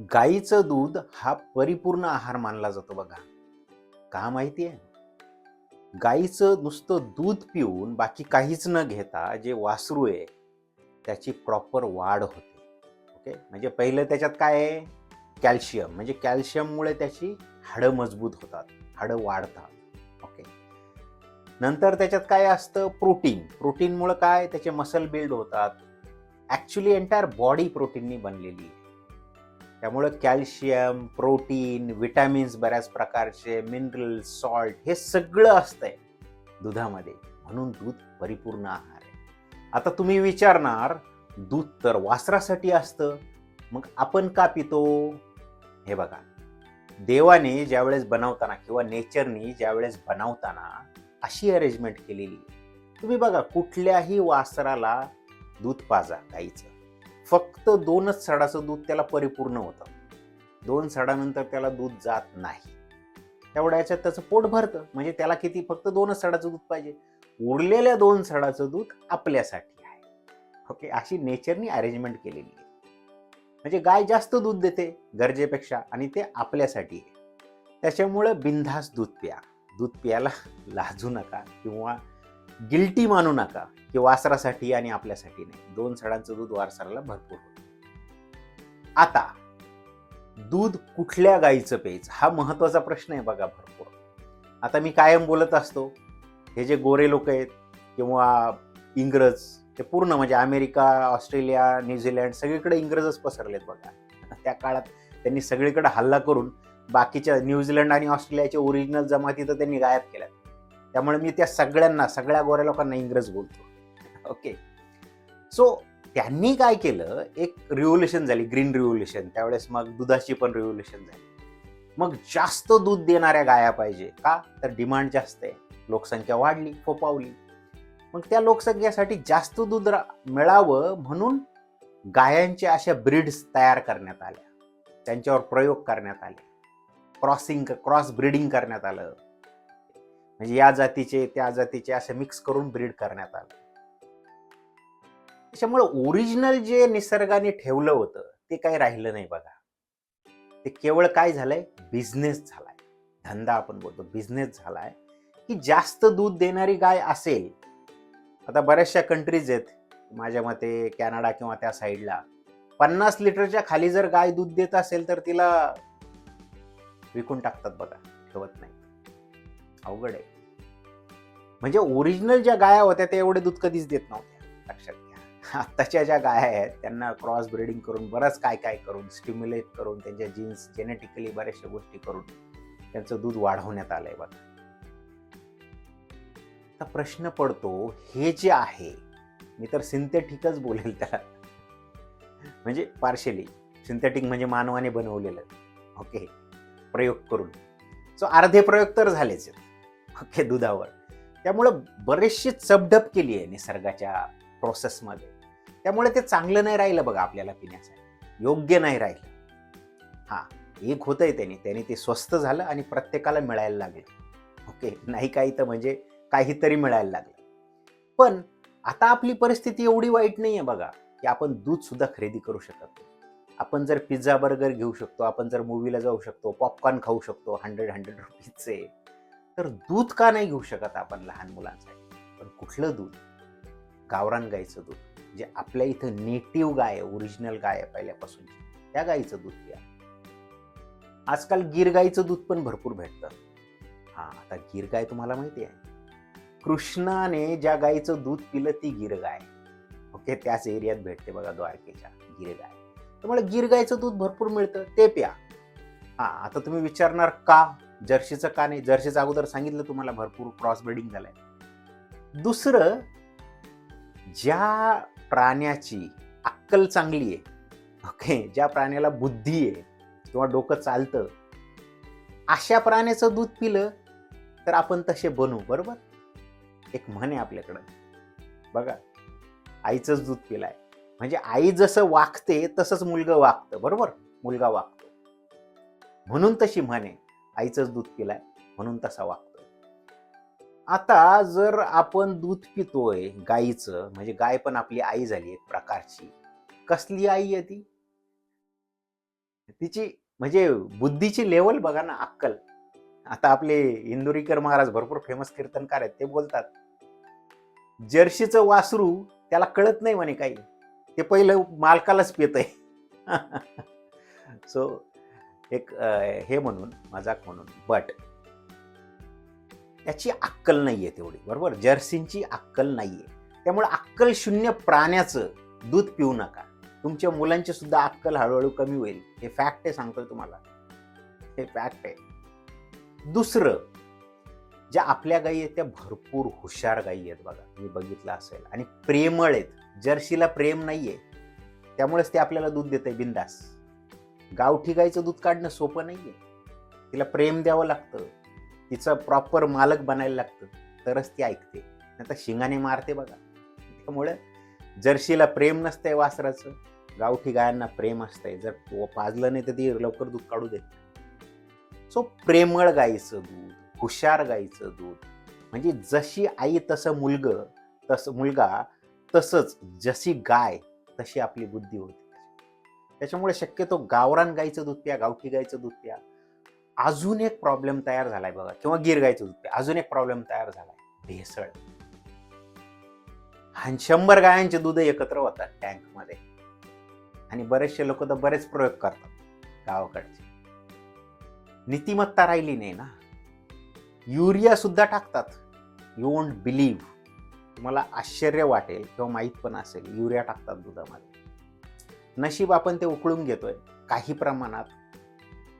गाईचं दूध हा परिपूर्ण आहार मानला जातो बघा. का माहिती आहे गाईचं नुसतं दूध पिऊन बाकी काहीच न घेता जे वासरू आहे त्याची प्रॉपर वाढ होते. ओके? म्हणजे पहिलं त्याच्यात काय आहे? कॅल्शियम. म्हणजे कॅल्शियममुळे त्याची हाडं मजबूत होतात हाडं वाढतात. ओके? नंतर त्याच्यात काय असतं? प्रोटीन. प्रोटीनमुळे काय? त्याचे मसल बिल्ड होतात. ॲक्च्युली एंटायर बॉडी प्रोटीननी बनलेली आहे. त्यामुळं कॅल्शियम प्रोटीन विटॅमिन्स बऱ्याच प्रकारचे मिनरल सॉल्ट हे सगळं असतंय दुधामध्ये. म्हणून दूध परिपूर्ण आहार आहे. आता तुम्ही विचारणार दूध तर वासरासाठी असतं मग आपण का पितो? हे बघा. देवाने ज्यावेळेस बनवताना किंवा नेचरनी ज्यावेळेस बनवताना अशी अरेंजमेंट केलेली. तुम्ही बघा कुठल्याही वासराला दूध पाजा गाईचं. फक्त दोनच सडाचं दूध त्याला परिपूर्ण होतं. दोन सडानंतर त्याला दूध जात नाही. तेवढ्या याच्यात त्याचं पोट भरतं. म्हणजे त्याला किती? फक्त दोनच सडाचं दूध पाहिजे. उरलेल्या दोन सडाचं दूध आपल्यासाठी आहे. ओके? अशी नेचरनी अरेंजमेंट केलेली आहे. म्हणजे गाय जास्त दूध देते गरजेपेक्षा आणि ते आपल्यासाठी आहे. त्याच्यामुळं बिनधास दूध प्या. दूध प्यायला लाजू नका किंवा गिल्टी मानू नका की वासरासाठी आणि आपल्यासाठी नाही. दोन सडांचं दूध वासराला भरपूर होतं. आता दूध कुठल्या गाईचं प्यायचं? हा महत्त्वाचा प्रश्न आहे बघा भरपूर. आता मी कायम बोलत असतो हे जे गोरे लोक आहेत किंवा इंग्रज ते पूर्ण म्हणजे अमेरिका ऑस्ट्रेलिया न्यूझीलंड सगळीकडे इंग्रजच पसरलेत बघा. त्या काळात त्यांनी सगळीकडे हल्ला करून बाकीच्या न्यूझीलंड आणि ऑस्ट्रेलियाच्या ओरिजिनल जमाती तर त्यांनी गायब केल्या त्यामुळे मी त्या सगळ्यांना सगळ्या गोऱ्या लोकांना इंग्रज बोलतो. ओके सो त्यांनी काय केलं? एक रिव्होल्युशन झाली ग्रीन रिव्होल्युशन त्यावेळेस मग दुधाची पण रिव्होल्युशन झाली. मग जास्त दूध देणाऱ्या गाया पाहिजे. का? तर डिमांड जास्त आहे. लोकसंख्या वाढली फोपावली. मग त्या लोकसंख्येसाठी जास्त दूध रा- मिळावं म्हणून गायांच्या अशा ब्रीड्स तयार करण्यात आल्या. त्यांच्यावर प्रयोग करण्यात आले. क्रॉसिंग क्रॉस ब्रीडिंग करण्यात आलं. म्हणजे या जातीचे त्या जातीचे असे मिक्स करून ब्रीड करण्यात आलं. त्याच्यामुळे ओरिजिनल जे निसर्गाने ठेवलं होतं ते काही राहिलं नाही बघा. ते केवळ काय झालंय? बिझनेस झालाय. धंदा आपण बोलतो बिझनेस झालाय. की जास्त दूध देणारी गाय असेल आता बऱ्याचशा कंट्रीज आहेत माझ्या मते कॅनडा किंवा त्या साईडला पन्नास लिटरच्या खाली जर गाय दूध देत असेल तर तिला विकून टाकतात बघा ठेवत नाही. अवघड आहे. म्हणजे ओरिजिनल ज्या गाया होत्या त्या एवढे दूध कधीच देत नव्हत्या. लक्षात घ्या. आत्ताच्या ज्या गाया आहेत त्यांना क्रॉस ब्रीडिंग करून बरंच काय काय करून स्टिम्युलेट करून त्यांच्या जीन्स जेनेटिकली बऱ्याचशा गोष्टी करून त्यांचं दूध वाढवण्यात आलंय बघा. आता प्रश्न पडतो हे जे आहे मी तर सिंथेटिकच बोलेल त्याला. म्हणजे पार्शली सिंथेटिक म्हणजे मानवाने बनवलेलं. ओके प्रयोग करून. सो अर्धे प्रयोग तर झालेच ओके दुधावर. त्यामुळं बरेचशी चपढप केली आहे निसर्गाच्या प्रोसेसमध्ये त्यामुळे ते चांगलं नाही राहिलं बघा आपल्याला पिण्यासाठी योग्य नाही राहिलं. हां एक होतं आहे त्यांनी. त्यांनी ते स्वस्त झालं आणि प्रत्येकाला मिळायला लागलं. ओके नाही काही तर म्हणजे काहीतरी मिळायला लागलं. पण आता आपली परिस्थिती एवढी वाईट नाही आहे बघा की आपण दूधसुद्धा खरेदी करू शकत आपण जर पिझ्झा बर्गर घेऊ शकतो आपण जर मूवीला जाऊ शकतो पॉपकॉर्न खाऊ शकतो हंड्रेड हंड्रेड रुपीजचे तर दूध का नाही घेऊ शकत आपण लहान मुलांसाठी? पण कुठलं दूध? गावरान गाईचं दूध. जे आपल्या इथं नेटिव्ह गाय आहे ओरिजिनल गाय आहे पहिल्यापासून त्या गाईचं दूध घ्या आजकाल गिर गाईचं दूध पण भरपूर भेटतं. हा आता गिर गाय तुम्हाला माहिती आहे. कृष्णाने ज्या गाईचं दूध पिलं ती गिर गाय ओके त्याच एरियात भेटते बघा द्वारकेच्या गिर गाय त्यामुळे गिर गायचं दूध भरपूर मिळतं ते प्या. हा आता तुम्ही विचारणार का? जर्सीचं का नाही? जर्सीचं अगोदर सांगितलं तुम्हाला भरपूर क्रॉस ब्रिडिंग झालंय. दुसरं ज्या प्राण्याची अक्कल चांगली आहे ओके ज्या प्राण्याला बुद्धी आहे किंवा डोकं चालतं अशा प्राण्याचं दूध पिलं तर आपण तसे बनू बरोबर? एक म्हण आहे आपल्याकडं. बघा आईचंच दूध पिलाय. म्हणजे आई जसं वागते तसंच मुलगा वागतं बरोबर? मुलगा वागतो. म्हणून तशी म्हण आहे. आईचंच दूध पिलाय म्हणून तसा वागतो आता जर आपण दूध पितोय गाईचं म्हणजे गाय पण आपली आई झाली एक प्रकारची कसली आई आहे ती? तिची म्हणजे बुद्धीची लेवल बघा ना अक्कल. आता आपले इंदुरीकर महाराज भरपूर फेमस कीर्तनकार आहेत ते बोलतात जर्शीचं वासरू त्याला कळत नाही म्हणे काही ते पहिलं मालकालाच पितय. आहे सो एक हे म्हणून मजाक म्हणून बट त्याची अक्कल नाहीये तेवढी बरोबर? जर्सींची अक्कल नाहीये. त्यामुळे अक्कल शून्य प्राण्याचं दूध पिऊ नका. तुमच्या मुलांची सुद्धा अक्कल हळूहळू कमी होईल. हे फॅक्ट आहे सांगतोय तुम्हाला. हे फॅक्ट आहे. दुसरं ज्या आपल्या गायी आहेत त्या भरपूर हुशार गायी आहेत बघा. तुम्ही बघितलं असेल. आणि प्रेमळ आहेत. जर्सीला प्रेम नाहीये. त्यामुळेच ते आपल्याला दूध देते बिंदास गावठी गाईचं दूध काढणं सोपं नाहीये. तिला प्रेम द्यावं लागतं. तिचं प्रॉपर मालक बनायला लागतं. तरच ती ऐकते. नाही तर शिंगाने मारते बघा. त्यामुळे जर्शीला प्रेम नसतंय वासराचं. गावठी गायांना प्रेम असतंय. जर पाजलं नाही तर ती लवकर दूध काढू देत सो प्रेमळ गाईचं दूध हुशार गाईचं दूध. म्हणजे जशी आई तसं मुलग तसं मुलगा तसंच जशी गाय तशी आपली बुद्धी होती. त्याच्यामुळे शक्यतो गावरान गाईचं दूध प्या गावठी गाईचं दूध प्या. अजून एक प्रॉब्लेम तयार झालाय बघा. किंवा गिर गाईचं दूध प्या. अजून एक प्रॉब्लेम तयार झालाय. भेसळ. शंभर गायांचे दूध एकत्र होतात टँकमध्ये. आणि बरेचसे लोक तर बरेच प्रयोग करतात गावाकडचे. नीतिमत्ता राहिली नाही ना. युरिया सुद्धा टाकतात. यू वोंट बिलीव्ह तुम्हाला आश्चर्य वाटेल किंवा माहीत पण असेल. युरिया टाकतात दुधामध्ये. नशीब आपण ते उकळून घेतोय काही प्रमाणात.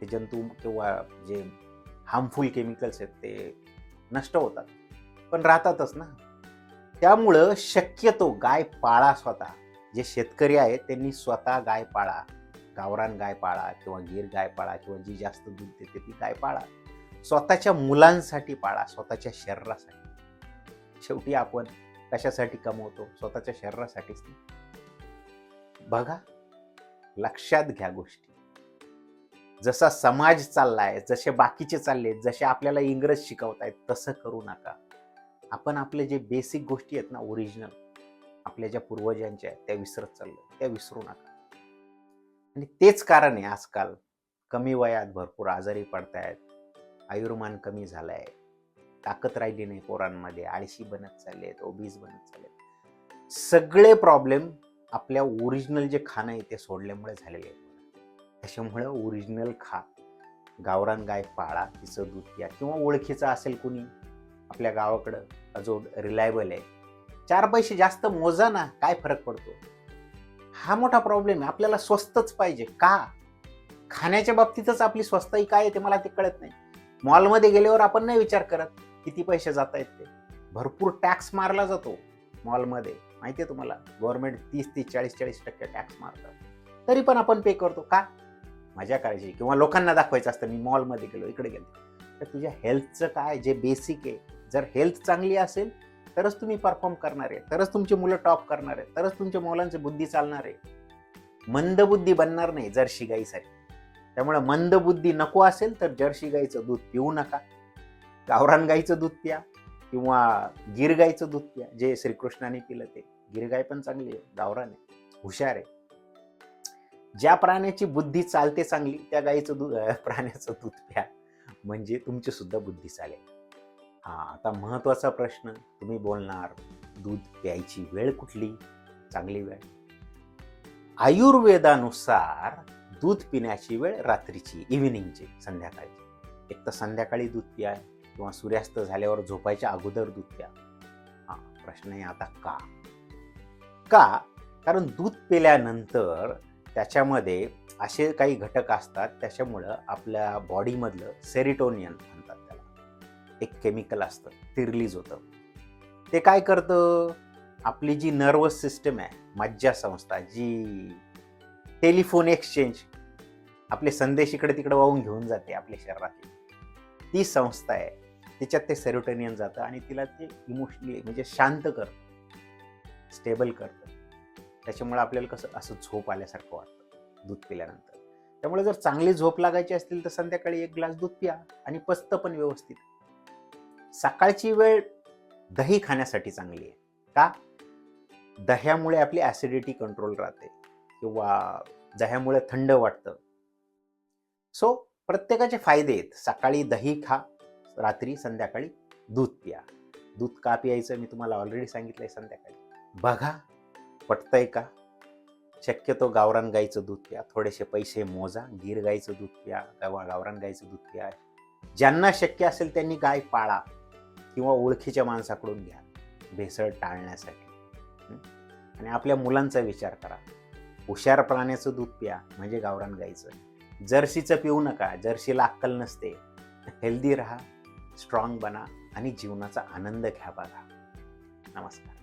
ते जंतू किंवा जे हार्मफुल केमिकल्स आहेत ते नष्ट होतात. पण राहतातच ना. त्यामुळं शक्यतो गाय पाळा स्वतः. जे शेतकरी आहेत त्यांनी स्वतः गाय पाळा. गावरान गाय पाळा किंवा गीर गाय पाळा किंवा जी जास्त दूध देते ती गाय पाळा. स्वतःच्या मुलांसाठी पाळा स्वतःच्या शरीरासाठी. शेवटी आपण कशासाठी कमवतो? स्वतःच्या शरीरासाठीच नाही. बघा. लक्षात घ्या गोष्टी. जसा समाज चाललाय जसे बाकीचे चालले जसे आपल्याला इंग्रज शिकवतायत तसं करू नका. आपण आपले जे बेसिक गोष्टी आहेत ना ओरिजिनल आपल्या ज्या पूर्वजांच्या आहेत त्या विसरत चाललो त्या विसरू नका. आणि तेच कारण आहे आजकाल कमी वयात भरपूर आजारी पडतायत आयुर्मान कमी झालाय ताकद राहिली नाही पोरांमध्ये आळशी बनत चाललेत ओबीज बनत चाललेत. सगळे प्रॉब्लेम आपल्या ओरिजिनल जे खाणं आहे ते सोडल्यामुळे झालेले आहेत त्याच्यामुळं ओरिजिनल खा. गावरान गाय पाळा तिचं दूध या किंवा ओळखीचं असेल कुणी आपल्या गावाकडं अजून रिलायबल आहे. चार पैसे जास्त मोजा ना काय फरक पडतो? हा मोठा प्रॉब्लेम आहे. आपल्याला स्वस्तच पाहिजे. का? खाण्याच्या बाबतीतच आपली स्वस्ताई काय आहे ते मला ते कळत नाही. मॉलमध्ये गेल्यावर आपण नाही विचार करत किती पैसे जात आहेत ते. भरपूर टॅक्स मारला जातो मॉलमध्ये. माहिती आहे तुम्हाला? गव्हर्नमेंट तीस तीस चाळीस चाळीस टक्के टॅक्स मारतात तरी पण आपण पे करतो. का? मजा करायची. किंवा लोकांना दाखवायचं असतं. मी मॉलमध्ये गेलो इकडे गेलो. तर तुझ्या हेल्थचं काय? जे बेसिक आहे. जर हेल्थ चांगली असेल तरच तुम्ही परफॉर्म करणार आहे. तरच तुमची मुलं टॉप करणार आहे तरच तुमच्या मुलांची बुद्धी चालणार आहे. मंदबुद्धी बनणार नाही जर्शी गाईसाठी. त्यामुळे मंदबुद्धी नको असेल तर जर्सी गाईचं दूध पिऊ नका. गावरान गाईचं दूध प्या. किंवा गिर गाईचं दूध प्या जे श्रीकृष्णाने पिलं ते. गिरगाय पण चांगली आहे गावरान आहे हुशार आहे. ज्या प्राण्याची बुद्धी चालते चांगली त्या गाईचं दूध प्राण्याचं दूध प्या. म्हणजे तुमची सुद्धा बुद्धी चालेल. हा आता महत्त्वाचा प्रश्न तुम्ही बोलणार दूध प्यायची वेळ कुठली? चांगली वेळ. आयुर्वेदानुसार दूध पिण्याची वेळ रात्रीची इव्हिनिंगची संध्याकाळची. एक तर संध्याकाळी दूध प्याय किंवा सूर्यास्त झाल्यावर झोपायच्या अगोदर दूध प्या. हा प्रश्न आहे आता का? का? कारण दूध पिल्यानंतर त्याच्यामध्ये असे काही घटक असतात त्याच्यामुळं आपल्या बॉडीमधलं सेरिटोनियन म्हणतात त्याला. एक केमिकल असतं ते रिलीज होतं. ते काय करतं? आपली जी नर्वस सिस्टम आहे मज्जा संस्था जी टेलिफोन एक्सचेंज आपले संदेश इकडे तिकडे वाहून घेऊन जाते आपल्या शरीरातली. ती संस्था आहे. तिच्यात ते सेरोटेनियन जातं आणि तिला ते इमोशनली म्हणजे शांत करतं. स्टेबल करतं. त्याच्यामुळे आपल्याला कसं असं झोप आल्यासारखं वाटतं दूध पिल्यानंतर. त्यामुळे जर चांगली झोप लागायची असतील तर संध्याकाळी एक ग्लास दूध प्या आणि पचतं पण व्यवस्थित. सकाळची वेळ दही खाण्यासाठी चांगली आहे. का? दह्यामुळे आपली ॲसिडिटी कंट्रोल राहते. किंवा दह्यामुळे थंड वाटतं. सो प्रत्येकाचे फायदे आहेत. सकाळी दही खा रात्री संध्याकाळी दूध प्या. दूध का प्यायचं मी तुम्हाला ऑलरेडी सांगितलं आहे संध्याकाळी? बघा पटतंय का? शक्यतो गावरान गाईचं दूध प्या. थोडेसे पैसे मोजा. गीर गाईचं दूध प्या. गावा गावरान गाईचं दूध प्या. ज्यांना शक्य असेल त्यांनी गाय पाळा किंवा ओळखीच्या माणसाकडून घ्या. भेसळ टाळण्यासाठी. आणि आपल्या मुलांचा विचार करा. हुशार प्राण्याचं दूध प्या म्हणजे गावरान गाईचं. जर्सीचं पिऊ नका. जर्सीला अक्कल नसते. हेल्दी राहा. स्ट्रॉंग बना आणि जीवनाचा आनंद घ्या बघा. नमस्कार.